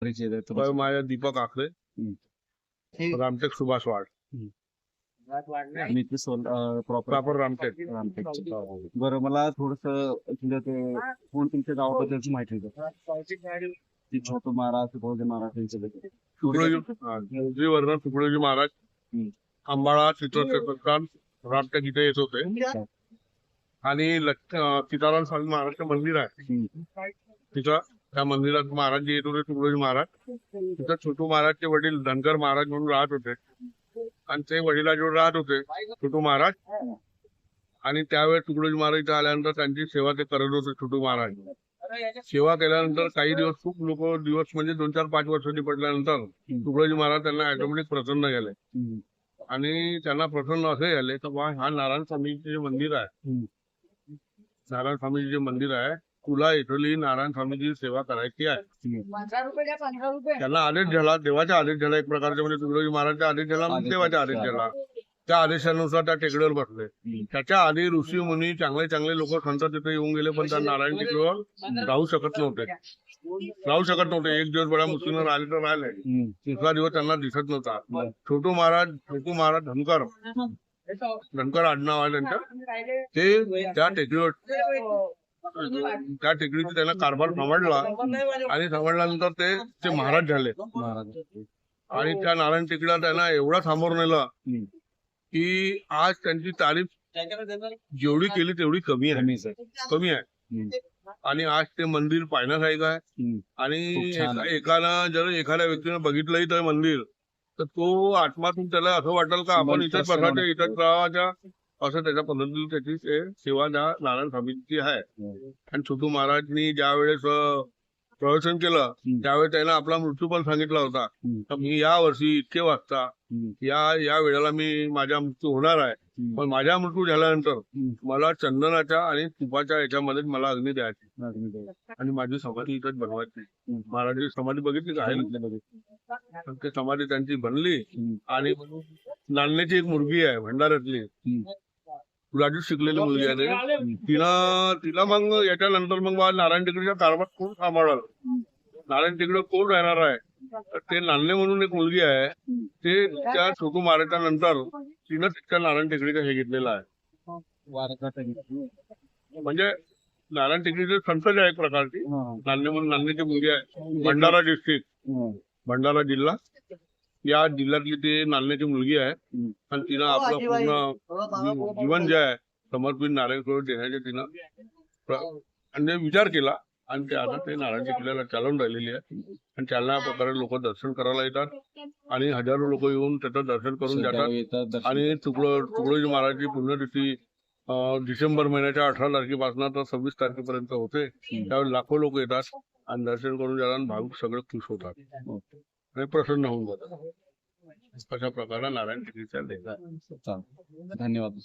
परिचय माझ्या दीपक आखरे. रामटेक सुभाष वाड. सोल प्रॉपर प्रॉपर रामटेक. बरं मला थोडस तुझ्या ते कोण तुमच्या गावाबद्दलची माहिती द्या ते छोटू महाराज तुकोजी महाराज तुकडोजी हा, तुकडोजी वर्धन तुकडोजी महाराज. हम्म. आंबाळा चित्रस्थान रामटेक इथे येत होते. आणि लक्ष अं, सीताराम स्वामी महाराजचं मंदिर आहे. हम्म. तिथं त्या मंदिरात महाराज जे येत होते तुकडोजी महाराज तिथं छोटू महाराजचे वडील धनगर महाराज म्हणून राहत होते आणि ते वडिलाजवळ राहत होते छोटू महाराज आणि त्यावेळेस तुकडोजी महाराज इथं आल्यानंतर त्यांची सेवा ते करत होते छोटू महाराज सेवा केल्यानंतर काही दिवस खूप लोक दिवस म्हणजे दोन चार पाच वर्षांनी पडल्यानंतर तुकडोजी महाराज त्यांना ऑटोमॅटिक प्रसन्न झाले. आणि त्यांना प्रसन्न असे झाले तर बा हा नारायण स्वामीचे जे मंदिर आहे. नारायण स्वामीचे जे मंदिर आहे तुला इथली नारायण स्वामीची सेवा करायची आहे. त्यांना आदेश झाला देवाचा आदेश झाला एक प्रकारचा म्हणजे तुकडोजी महाराजचा आदेश झाला मग आदेश देवाचा आदेश झाला. त्या आदेशानुसार त्या टेकडीवर बसले. त्याच्या आधी ऋषी मुनी चांगले चांगले लोक संत तिथे येऊन गेले पण त्या नारायण टेकडीवर राहू शकत नव्हते. राहू शकत नव्हते. एक दिवस बड्या मुस्लिम राहिले तर राहिले. तिसरा दिवस त्यांना दिसत नव्हता. छोटू महाराज छोटू महाराज धनकर. धनकर आडनाव आहे त्यांचं. ते त्या टेकडीवर त्या टेकडीचा त्यांना कारभार सांभाळला आणि सांभाळल्यानंतर ते ते महाराज झाले. महाराज आणि त्या नारायण टेकडीला त्यांना एवढा सामोर नेलं. की आज त्यांची तारीफ जेवढी केली तेवढी कमी आहे. कमी आहे. आणि आज ते मंदिर पाहण्यासारखं आहे. आणि एकानं जर एखाद्या व्यक्तीनं बघितलंही तर मंदिर तर तो आत्मातून त्याला असं वाटेल का? आपण मन इथंच प्रसन्न असं त्याच्या पद्धतीने त्याची सेवा त्या नारायण स्वामींची आहे हम्म. आणि छोटू महाराजनी ज्या वेळेस प्रवचन केलं. त्यावेळेस त्यानं आपला मृत्यू पण सांगितला होता मी या वर्षी इतके वाजता हम्म. या या वेळेला मी माझा मृत्यू होणार आहे. पण माझा मृत्यू झाल्यानंतर. मला चंदनाच्या आणि तुपाच्या याच्यामध्ये मला अग्नी द्यायची. आणि माझी समाधी इथंच बनवायची. महाराजांची समाधी बघितली का आहे ना? बघितलं, बघितलं. तर ते समाधी त्यांची बनली. आणि नांदण्याची एक मुलगी आहे भंडाऱ्यातली. राजू शिकलेली मुलगी आहे. तिला तिला मग याच्यानंतर मग नारायण टेकडीचा कारभार कोण सांभाळाल नारायण टेकडीवर कोण राहणार आहे? तर ते नांदणे म्हणून एक मुलगी आहे. ते त्या छोटू महाराजच्या नंतर तिनं त्या नारायण टेकडीचा हे घेतलेला आहे. म्हणजे नारायण टेकडीचे संतच आहे एक प्रकारची. हा. नांदणे म्हणून नांदण्याची मुलगी आहे. भंडारा डिस्ट्रिक्ट. भंडारा जिल्हा. या जिल्ह्यातली ती नांदण्याची मुलगी आहे. आणि तिनं आपलं पूर्ण जी- जीवन जे आहे समर्पित नारायणकडे देण्याचे तिनं म्हणजे विचार केला. आणि ते आता ते नारायणच्या किल्ल्याला चालवून राहिलेली आहे. आणि चालण्या प्रकारे लोक दर्शन करायला येतात. आणि हजारो लोक येऊन त्याचं दर्शन करून जातात. आणि तुकडो तुकडोजी महाराजची पुण्यतिथी डिसेंबर महिन्याच्या अठरा तारखेपासून तर सव्वीस तारखेपर्यंत होते. त्यावेळी लाखो लोक येतात. आणि दर्शन करून जातात आणि भाविक सगळे खुश होतात. आणि प्रसन्न होऊन जातात अशा प्रकारे नारायण टिकीचा लेखा धन्यवाद.